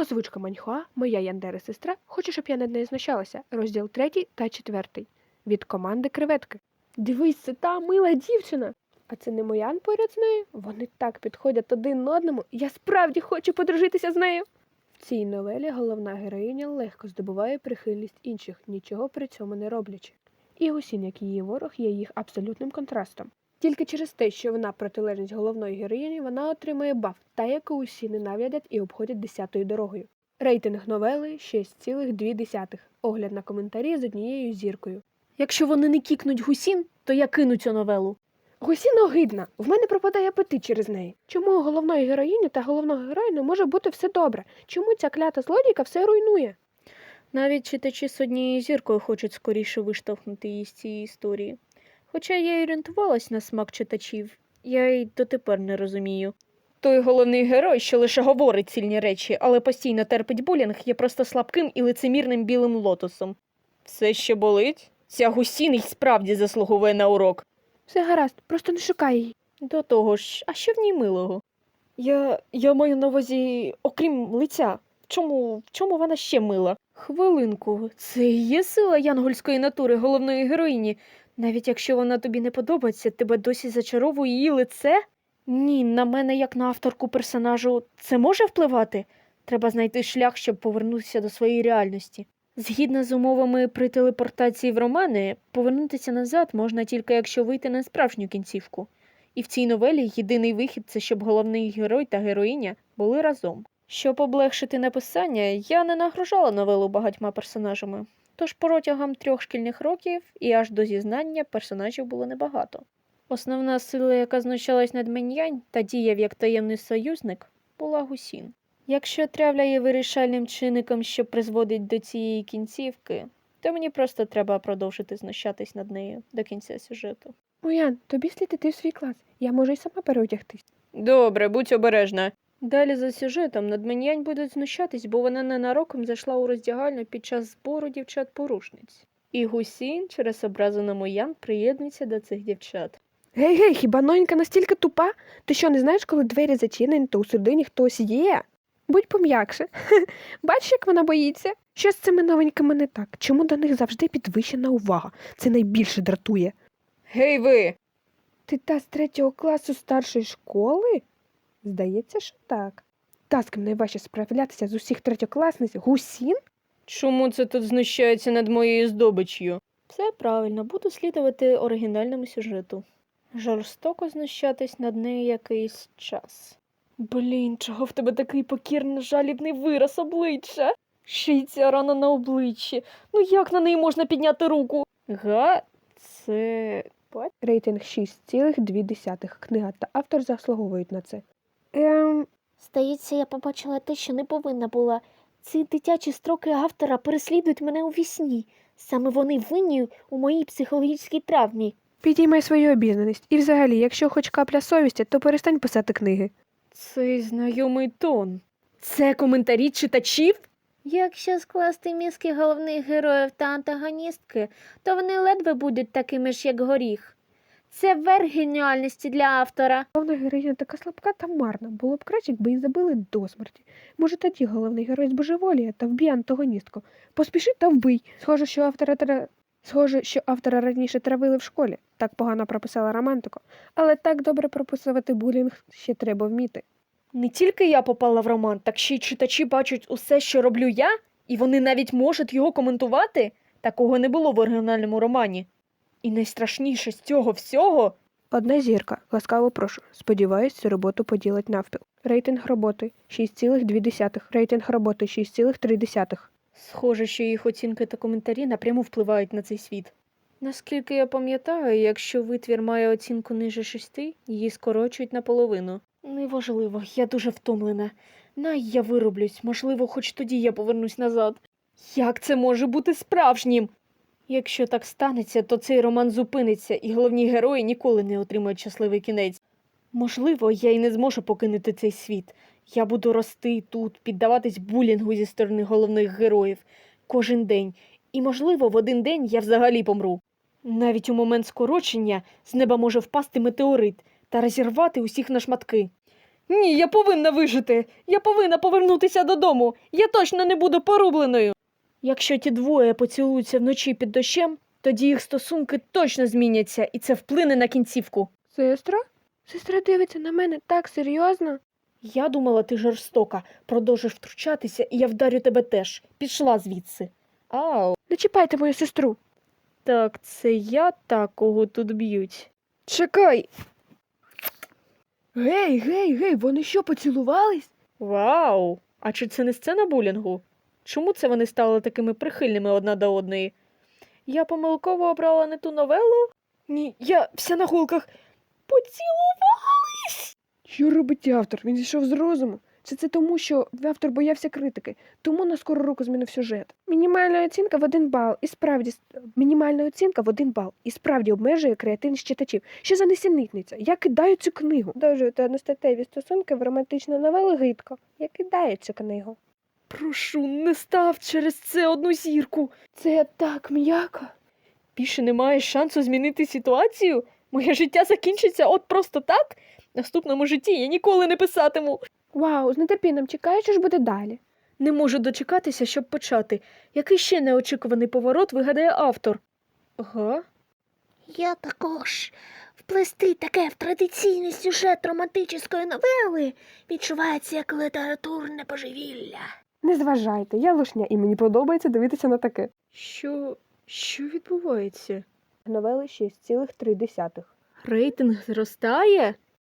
Озвучка Маньхуа, моя Яндера сестра, хоче, щоб я над нею знущалася. Розділ третій та четвертий. Від команди креветки. Дивись, це та мила дівчина. А це не Моян поряд з нею? Вони так підходять один одному. Я справді хочу подружитися з нею. В цій новелі головна героїня легко здобуває прихильність інших, нічого при цьому не роблячи. І Гусін, як її ворог, є їх абсолютним контрастом. Тільки через те, що вона протилежність головної героїні, вона отримує баф, та яку усі ненавидять і обходять десятою дорогою. Рейтинг новели 6,2. Огляд на коментарі з однією зіркою. Якщо вони не кікнуть гусін, то я кину цю новелу. Гусіна огидна. В мене пропадає апетит через неї. Чому у головної героїні та головного героя не може бути все добре? Чому ця клята злодійка все руйнує? Навіть читачі з однією зіркою хочуть скоріше виштовхнути її з цієї історії. Хоча я й орієнтувалась на смак читачів, я й дотепер не розумію. Той головний герой, що лише говорить цільні речі, але постійно терпить булінг, є просто слабким і лицемірним білим лотосом. Все ще болить? Ця гусін й справді заслуговує на урок. Все гаразд, просто не шукай її. До того ж, а що в ній милого? Я, я маю на увазі, окрім лиця. В чому, в чому вона ще мила? Хвилинку, це і є сила янгольської натури головної героїні. Навіть якщо вона тобі не подобається, тебе досі зачаровує її лице? Ні, на мене, як на авторку персонажу, це може впливати? Треба знайти шлях, щоб повернутися до своєї реальності. Згідно з умовами при телепортації в романи, повернутися назад можна тільки якщо вийти на справжню кінцівку. І в цій новелі єдиний вихід це щоб головний герой та героїня були разом. Щоб облегшити написання, я не нагружала новелу багатьма персонажами. Тож протягом трьох шкільних років і аж до зізнання персонажів було небагато. Основна сила, яка знущалась над Меньянь та діяв як таємний союзник, була Гусін. Якщо трявля є вирішальним чинником, що призводить до цієї кінцівки, то мені просто треба продовжити знущатись над нею до кінця сюжету. Моян, тобі слід іти в свій клас. Я можу й сама переодягтись. Добре, будь обережна. Далі за сюжетом над Меньянь будуть знущатись, бо вона ненароком зайшла у роздягальню під час збору дівчат-порушниць. І Гусін через образу на Моян приєднується до цих дівчат. Гей, гей, хіба нонька настільки тупа? Ти що, не знаєш, коли двері зачинені, то усередині хтось є? Будь пом'якше. Бачиш, як вона боїться? Що з цими новенькими не так? Чому до них завжди підвищена увага? Це найбільше дратує. Гей ви! Ти та з третього класу старшої школи? Здається, що так. Та, з ким найважче справлятися з усіх третьокласниць гусін? Чому це тут знущається над моєю здобич'ю? Все правильно, буду слідувати оригінальному сюжету. Жорстоко знущатись над нею якийсь час. Блін, чого в тебе такий покірний жалібний вираз обличчя? Ще й ця рана на обличчі. Ну як на неї можна підняти руку? Га, це. Рейтинг 6,2. Книга та автор заслуговують на це. Здається, я побачила те, що не повинна була. Ці дитячі строки автора переслідують мене у вісні. Саме вони винні у моїй психологічній травмі. підіймай свою обізнаність. І взагалі, якщо хоч капля совісті, то перестань писати книги. Цей знайомий тон. Це коментарі читачів? Якщо скласти мізки головних героїв та антагоністки, то вони ледве будуть такими ж, як горіх. Це верх геніальності для автора. Головна героїня така слабка та марна. Було б краще, якби її забили до смерті. Може, тоді головний герой збожеволіє та вб'є антагоністку. Поспіши та вбий. Схоже, що автора тра... Схоже, що автора раніше травили в школі. Так погано прописала романтику. Але так добре прописувати булінг ще треба вміти. Не тільки я попала в роман, так ще й читачі бачать усе, що роблю я, і вони навіть можуть його коментувати. Такого не було в оригінальному романі. І найстрашніше з цього всього Одна зірка. Ласкаво прошу. Сподіваюсь, цю роботу поділять навпіл. Рейтинг роботи 6,2. Рейтинг роботи 6,3. Схоже, що їх оцінки та коментарі напряму впливають на цей світ. Наскільки я пам'ятаю, якщо витвір має оцінку ниже шести, її скорочують наполовину. Неважливо, я дуже втомлена. Най я вироблюсь, можливо, хоч тоді я повернусь назад. Як це може бути справжнім? Якщо так станеться, то цей роман зупиниться, і головні герої ніколи не отримають щасливий кінець. Можливо, я й не зможу покинути цей світ. Я буду рости тут, піддаватись булінгу зі сторони головних героїв кожен день. І, можливо, в один день я взагалі помру. Навіть у момент скорочення з неба може впасти метеорит та розірвати усіх на шматки. Ні, я повинна вижити. Я повинна повернутися додому. Я точно не буду порубленою. Якщо ті двоє поцілуються вночі під дощем, тоді їх стосунки точно зміняться, і це вплине на кінцівку. Сестра? Сестра дивиться на мене так серйозно. Я думала, ти жорстока, продовжиш втручатися, і я вдарю тебе теж. Пішла звідси. Ау. Не чіпайте мою сестру. Так, це я та, кого тут б'ють. Чекай. Гей, гей, гей, вони що, поцілувались? Вау! А чи це не сцена булінгу? Чому це вони стали такими прихильними одна до одної? Я помилково обрала не ту новелу? Ні, я вся на гулках. Поцілувались! Що робить автор? Він зійшов з розуму. Чи це тому, що автор боявся критики, тому на скору руку змінив сюжет. Мінімальна оцінка в один бал. І справді мінімальна оцінка в один бал. І справді обмежує креативність читачів. Що за несенітниця? Я кидаю цю книгу. Продовжуєте одностатеві стосунки в романтичну новелу гидко. Я кидаю цю книгу. Прошу, не став через це одну зірку. Це так м'яко. Більше немає шансу змінити ситуацію? Моє життя закінчиться от просто так? В наступному житті я ніколи не писатиму. Вау, з нетерпінням чекаю, що ж буде далі. Не можу дочекатися, щоб почати. Який ще неочікуваний поворот вигадає автор? Ага. Я також. Вплести таке в традиційний сюжет романтичної новели відчувається як літературне божевілля. Не зважайте, я лишня, і мені подобається дивитися на таке. Що. що відбувається? Новели 6,3. Рейтинг зростає?